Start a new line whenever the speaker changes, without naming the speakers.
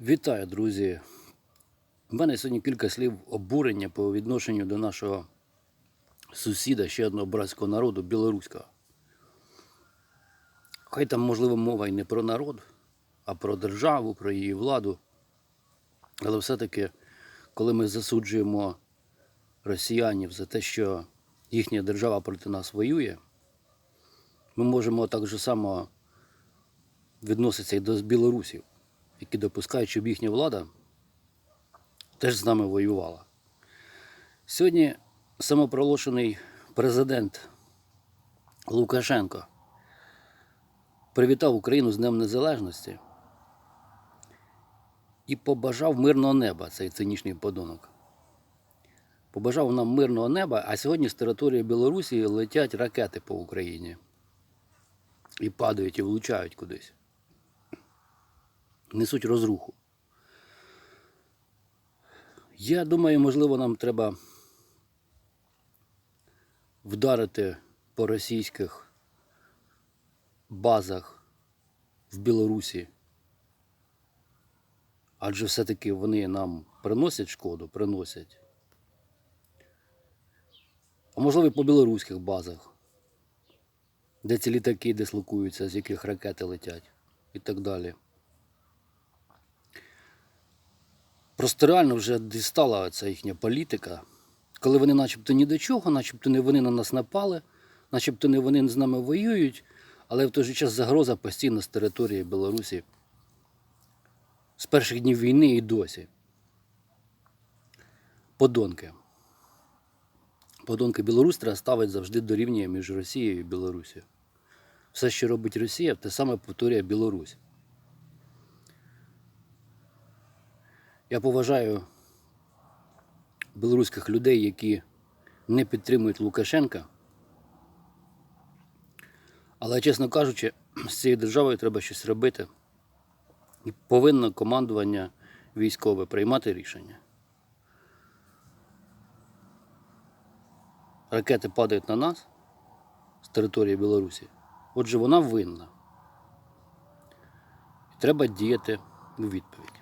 Вітаю, друзі. У мене сьогодні кілька слів обурення по відношенню до нашого сусіда, ще одного братського народу, білоруського. Хай там, можливо, мова і не про народ, а про державу, про її владу. Але все-таки, коли ми засуджуємо росіянів за те, що їхня держава проти нас воює, ми можемо так же само відноситися і до білорусів які допускають, щоб їхня влада теж з нами воювала. Сьогодні самопроголошений президент Лукашенко привітав Україну з Днем Незалежності і побажав мирного неба цей цинічний подонок. Побажав нам мирного неба, а сьогодні з території Білорусі летять ракети по Україні. І падають і влучають кудись несуть розруху. Я думаю, можливо, нам треба вдарити по російських базах в Білорусі. Адже все-таки вони нам приносять шкоду, приносять. А можливо, і по білоруських базах, де ці літаки дислокуються, з яких ракети летять і так далі. Просто реально вже дістала ця їхня політика, коли вони начебто ні до чого, начебто не вони на нас напали, начебто не вони з нами воюють, але в той же час загроза постійно з території Білорусі з перших днів війни і досі. Подонки. Подонки Білорусь треба ставити завжди дорівнює між Росією і Білорусією. Все, що робить Росія, те саме повторює Білорусь. Я поважаю білоруських людей, які не підтримують Лукашенка. Але, чесно кажучи, з цією державою треба щось робити. І повинно командування військове приймати рішення. Ракети падають на нас з території Білорусі. Отже, вона винна. І треба діяти у відповідь.